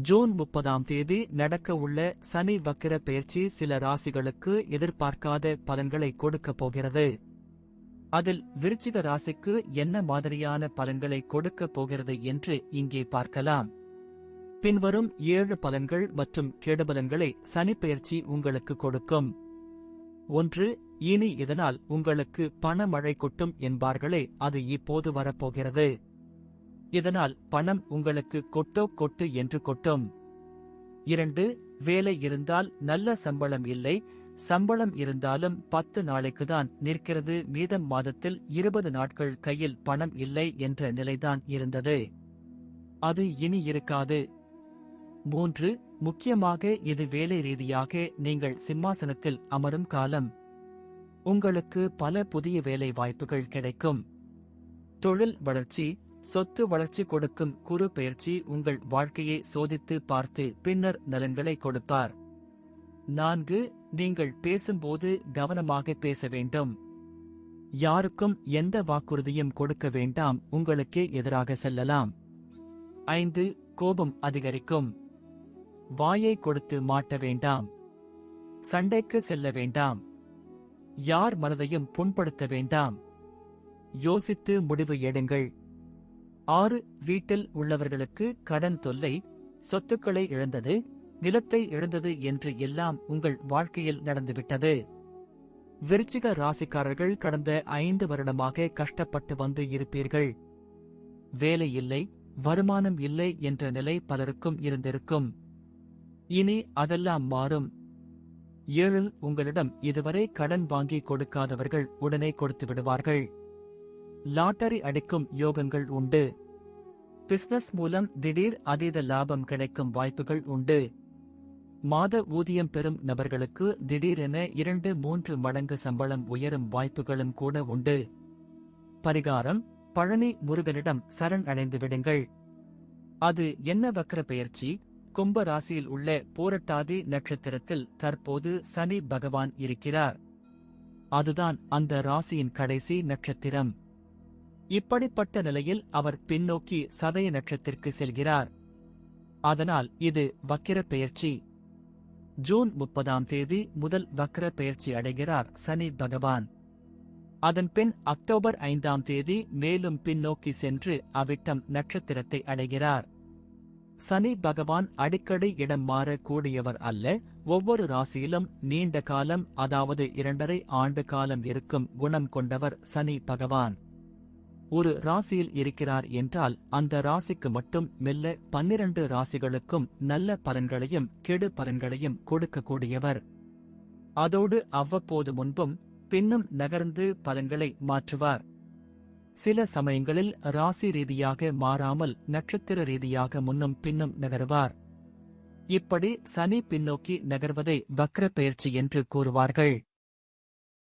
June முப்பதாம் தேதி நடக்க உள்ள சனி வக்கிர பெயர்ச்சி சில ராசிகளுக்கு எதிர்பார்க்காத பலன்களை கொடுக்கப் போகிறது. அதில் விருச்சிக ராசிக்கு என்ன மாதிரியான பலன்களை கொடுக்கப் போகிறது என்று இங்கே பார்க்கலாம். பின்வரும் ஏழு பலன்கள் மற்றும் கெடுபலன்களை சனிப்பெயர்ச்சி உங்களுக்கு கொடுக்கும். ஒன்று இனி இதனால் உங்களுக்கு பணமழை கொட்டும் என்பார்களே அது இப்போது வரப்போகிறது. இதனால் பணம் உங்களுக்கு கொட்டோ கொட்டு என்று கொட்டும். இரண்டு வேலை இருந்தால் நல்ல சம்பளம் இல்லை. சம்பளம் இருந்தாலும் பத்து நாளைக்குதான் நிற்கிறது. மீதம் மாதத்தில் இருபது நாட்கள் கையில் பணம் இல்லை என்ற நிலைதான் இருந்தது. அது இனி இருக்காது. மூன்று முக்கியமாக இது வேலை ரீதியாக நீங்கள் சிம்மாசனத்தில் அமரும் காலம். உங்களுக்கு பல புதிய வேலை வாய்ப்புகள் கிடைக்கும். தொழில் வளர்ச்சி சொத்து வளர்ச்சி கொடுக்கும் குரு பயிற்சி உங்கள் வாழ்க்கையை சோதித்து பார்த்து பின்னர் நலன்களை கொடுப்பார். நான்கு நீங்கள் பேசும்போது கவனமாக பேச வேண்டும். யாருக்கும் எந்த வாக்குறுதியும் கொடுக்க வேண்டாம் உங்களுக்கே எதிராக செல்லலாம். ஐந்து கோபம் அதிகரிக்கும். வாயை கொடுத்து மாட்ட வேண்டாம். சண்டைக்கு செல்ல வேண்டாம். யார் மனதையும் புண்படுத்த வேண்டாம். யோசித்து முடிவு எடுங்கள். ஆறு வீட்டில் உள்ளவர்களுக்கு கடன் தொல்லை சொத்துக்களை இழந்தது நிலத்தை இழந்தது என்று எல்லாம் உங்கள் வாழ்க்கையில் நடந்துவிட்டது. விருச்சிக ராசிக்காரர்கள் கடந்த ஐந்து வருடமாக கஷ்டப்பட்டு வந்து இருப்பீர்கள். வேலை இல்லை வருமானம் இல்லை என்ற நிலை பலருக்கும் இருந்திருக்கும். இனி அதெல்லாம் மாறும். ஏழில் உங்களிடம் இதுவரை கடன் வாங்கி கொடுக்காதவர்கள் உடனே கொடுத்து விடுவார்கள். லாட்டரி அடிக்கும் யோகங்கள் உண்டு. பிசினஸ் மூலம் திடீர் அதீத லாபம் கிடைக்கும் வாய்ப்புகள் உண்டு. மாத ஊதியம் பெறும் நபர்களுக்கு திடீரென இரண்டு மூன்று மடங்கு சம்பளம் உயரும் வாய்ப்புகளும் கூட உண்டு. பரிகாரம் பழனி முருகனிடம் சரண் அடைந்து விடுங்கள். அது என்ன வக்கர பெயர்ச்சி? கும்ப ராசியில் உள்ள போரட்டாதி நட்சத்திரத்தில் தற்போது சனி பகவான் இருக்கிறார். அதுதான் அந்த ராசியின் கடைசி நட்சத்திரம். இப்படிப்பட்ட நிலையில் அவர் பின்னோக்கி சதய நட்சத்திற்கு செல்கிறார். அதனால் இது வக்கிர பெயர்ச்சி. ஜூன் முப்பதாம் தேதி முதல் வக்ர பெயர்ச்சி அடைகிறார் சனி பகவான். அதன்பின் அக்டோபர் ஐந்தாம் தேதி மேலும் பின்னோக்கி சென்று அவிட்டம் நட்சத்திரத்தை அடைகிறார். சனி பகவான் அடிக்கடி இடம் மாறக்கூடியவர் அல்ல ஒவ்வொரு ராசியிலும் நீண்ட காலம் அதாவது இரண்டரை ஆண்டு காலம் இருக்கும் குணம் கொண்டவர் சனி பகவான். ஒரு ராசியில் இருக்கிறார் என்றால் அந்த ராசிக்கு மட்டும் மெல்ல பன்னிரண்டு ராசிகளுக்கும் நல்ல பலன்களையும் கெடு பலன்களையும் கொடுக்கக்கூடியவர். அதோடு அவ்வப்போது முன்பும் பின்னும் நகர்ந்து பலன்களை மாற்றுவார். சில சமயங்களில் ராசி ரீதியாக மாறாமல் நட்சத்திர ரீதியாக முன்னும் பின்னும் நகருவார். இப்படி சனி பின்னோக்கி நகர்வதை வக்ர பெயர்ச்சி என்று கூறுவார்கள்.